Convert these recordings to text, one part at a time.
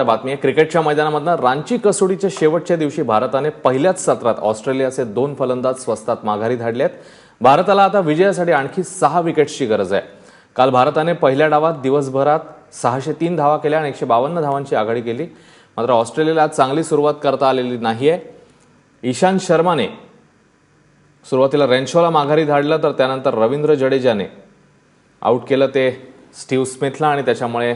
आता बातमी आहे. क्रिकेटच्या मैदानामधनं रांची कसोटीच्या शेवटच्या दिवशी भारताने पहिल्याच सत्रात ऑस्ट्रेलियाचे दोन फलंदाज स्वस्तात माघारी धाडले आहेत. भारताला आता विजयासाठी आणखी सहा विकेट्सची गरज आहे. काल भारताने पहिल्या डावात दिवसभरात सहाशे तीन धावा केल्या आणि एकशे बावन्न धावांची आघाडी केली. मात्र ऑस्ट्रेलियाला आज चांगली सुरुवात करता आलेली नाही आहे. ईशांत शर्माने सुरुवातीला रेन्शॉला माघारी धाडलं तर त्यानंतर रवींद्र जडेजाने आऊट केलं ते स्टीव्ह स्मिथला आणि त्याच्यामुळे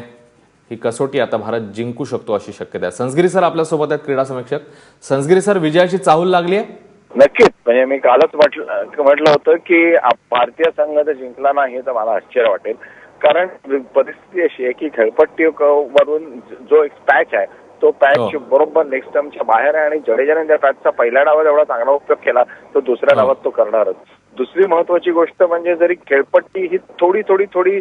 ही कसोटी आता भारत जिंकू शकतो अशी शक्यता आहे. संसगिरी सर आपल्यासोबत आहेत क्रीडा समीक्षक. संसगिरी सर विजयाची चाहूल लागली आहे? नक्कीच. म्हणजे मी कालच म्हटलं म्हटलं होतं की भारतीय संघ जर जिंकला नाही तर मला आश्चर्य वाटेल. कारण परिस्थिती अशी आहे की खेळपट्टी वरून जो एक पॅच आहे तो पॅच हो. बरोबर नेक्स्ट टर्मच्या बाहेर आहे आणि जडेजाने त्या पॅचचा पहिल्या डावात एवढा चांगला उपयोग केला तो दुसऱ्या हो. डावात तो करणारच. दुसरी महत्वाची गोष्ट म्हणजे जरी खेळपट्टी ही थोडी थोडी थोडी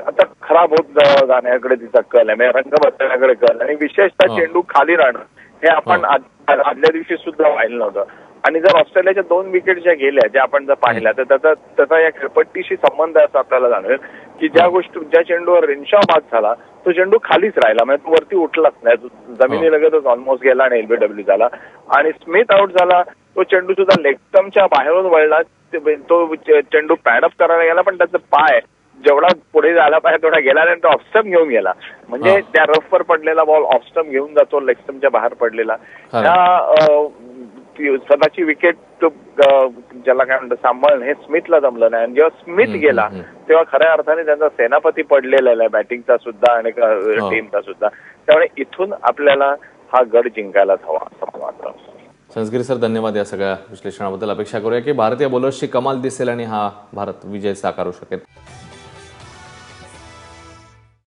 आता खराब होत जाण्याकडे तिचा कल आहे. म्हणजे रंग बदलण्याकडे कल आणि विशेषतः. चेंडू खाली राहणं हे आपण आदल्या दिवशी सुद्धा पाहिलं नव्हतं. आणि जर ऑस्ट्रेलियाच्या दोन विकेट ज्या गेल्या ज्या आपण जर पाहिल्या तर त्याचा त्याचा या खेळपट्टीशी संबंध आहे असं आपल्याला जाणवेल की ज्या. गोष्टी ज्या चेंडूवर रेन्शॉ बाद झाला तो चेंडू खालीच राहिला. म्हणजे तो वरती उठलाच नाही. तो जमिनीलगतच ऑलमोस्ट गेला आणि एलबीडब्ल्यू झाला. आणि स्मिथ आउट झाला तो चेंडू सुद्धा लेगस्टमच्या बाहेरून वळला. ते- चेंडू पॅडअप करायला गेला पण त्याचा पाय जेवढा पुढे झाला पाहिजे तेवढा गेला नाही तो ऑफस्टम घेऊन गेला. म्हणजे हा. त्या रफवर पडलेला बॉल ऑफस्टम घेऊन जातो लेगस्टमच्या बाहेर पडलेला. त्या स्वतःची विकेट ज्याला काय म्हणतात सांभाळणं हे स्मिथला जमलं नाही. आणि जेव्हा स्मिथ गेला तेव्हा खऱ्या अर्थाने त्यांचा सेनापती पडलेला आहे बॅटिंगचा सुद्धा आणि हो. टीमचा सुद्धा. त्यामुळे इथून आपल्याला हा गड जिंकायलाच हवा असं मला वाटतं. संसगिरी सर धन्यवाद या सगळ्या विश्लेषणाबद्दल. अपेक्षा करूया की भारतीय बॉलर्सची कमाल दिसेल आणि हा भारत विजय साकारू शकेल.